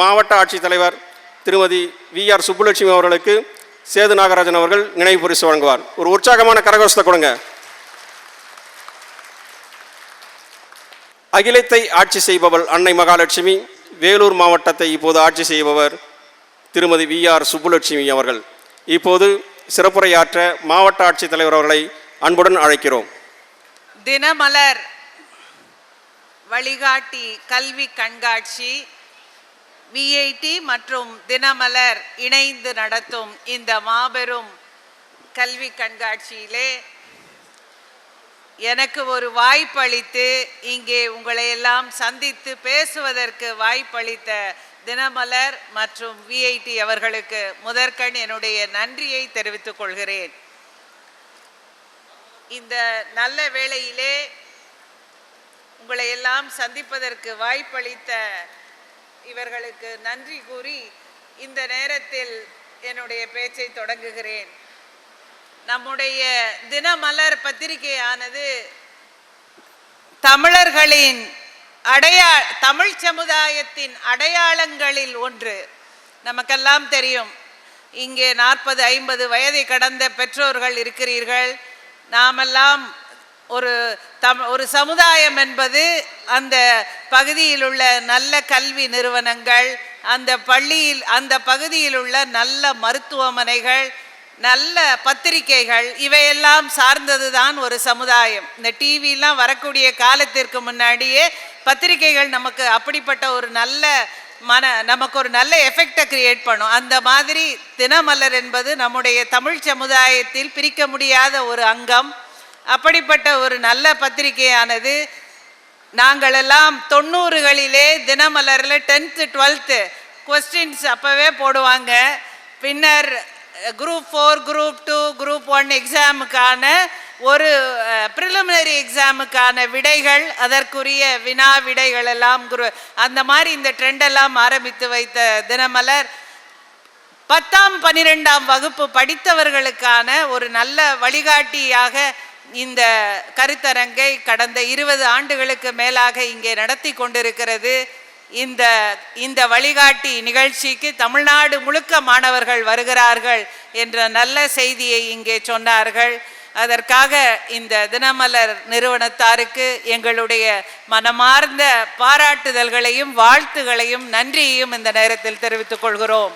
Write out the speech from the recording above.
மாவட்ட ஆட்சித்தலைவர் திருமதி வி ஆர் சுப்புலட்சுமி அவர்களுக்கு சேது நாகராஜன் அவர்கள் நினைவு பரிசு வழங்குவார். ஒரு உற்சாகமான கரகோஷத்தை கொடுங்க. அகிலத்தை ஆட்சி செய்பவள் அன்னை மகாலட்சுமி வேலூர் மாவட்டத்தை இப்போது ஆட்சி செய்பவர் திருமதி வி ஆர் சுப்புலட்சுமி அவர்கள். இப்போது சிறப்புரையாற்ற மாவட்ட ஆட்சித்தலைவர் அவர்களை அன்புடன் அழைக்கிறோம். தினமலர் வழிகாட்டி கல்வி கண்காட்சி விஐடி மற்றும் தினமலர் இணைந்து நடத்தும் இந்த மாபெரும் கல்வி கண்காட்சியிலே எனக்கு ஒரு வாய்ப்பளித்து இங்கே உங்களை எல்லாம் சந்தித்து பேசுவதற்கு வாய்ப்பளித்த தினமலர் மற்றும் விஐடி அவர்களுக்கு முதற்கண் என்னுடைய நன்றியை தெரிவித்துக் கொள்கிறேன். இந்த நல்ல வேளையிலே உங்களை எல்லாம் சந்திப்பதற்கு வாய்ப்பளித்த இவர்களுக்கு நன்றி கூறி இந்த நேரத்தில் என்னுடைய பேச்சை தொடங்குகிறேன். நம்முடைய தினமலர் பத்திரிகையானது தமிழர்களின் அடையா தமிழ் சமுதாயத்தின் அடையாளங்களில் ஒன்று. நமக்கெல்லாம் தெரியும். இங்கே நாற்பது ஐம்பது வயதை கடந்த பெற்றோர்கள் இருக்கிறீர்கள். நாமெல்லாம் ஒரு தம் ஒரு சமுதாயம் என்பது அந்த பகுதியில் உள்ள நல்ல கல்வி நிறுவனங்கள் அந்த பள்ளியில் அந்த பகுதியில் உள்ள நல்ல மருத்துவமனைகள் நல்ல பத்திரிகைகள் இவையெல்லாம் சார்ந்தது தான் ஒரு சமுதாயம். இந்த டிவிலாம் வரக்கூடிய காலத்திற்கு முன்னாடியே பத்திரிகைகள் நமக்கு அப்படிப்பட்ட ஒரு நல்ல மன நமக்கு ஒரு நல்ல எஃபெக்டை கிரியேட் பண்ணும். அந்த மாதிரி தினமலர் என்பது நம்முடைய தமிழ் சமுதாயத்தில் பிரிக்க முடியாத ஒரு அங்கம். அப்படிப்பட்ட ஒரு நல்ல பத்திரிகையானது. நாங்களெல்லாம் தொண்ணூறுகளிலே தினமலரில் டென்த்து டுவெல்த்து கொஸ்டின்ஸ் அப்போவே போடுவாங்க. பின்னர் group four group two group one எக்ஸாமுக்கான ஒரு ப்ரிலிமினரி எக்ஸாமுக்கான விடைகள் அதற்குரிய வினா விடைகள் எல்லாம் குரு அந்த மாதிரி இந்த ட்ரெண்டெல்லாம் ஆரம்பித்து வைத்த தினமலர். பத்தாம் பன்னிரெண்டாம் வகுப்பு படித்தவர்களுக்கான ஒரு நல்ல வழிகாட்டியாக இந்த கருத்தரங்கை கடந்த இருபது ஆண்டுகளுக்கு மேலாக இங்கே நடத்தி கொண்டிருக்கிறது. இந்த இந்த வழிகாட்டி நிகழ்ச்சிக்கு தமிழ்நாடு முழுக்க மாணவர்கள் வருகிறார்கள் என்ற நல்ல செய்தியை இங்கே சொன்னார்கள். அதற்காக இந்த தினமலர் நிறுவனத்தாருக்கு எங்களுடைய மனமார்ந்த பாராட்டுதல்களையும் வாழ்த்துகளையும் நன்றியையும் இந்த நேரத்தில் தெரிவித்துக் கொள்கிறோம்.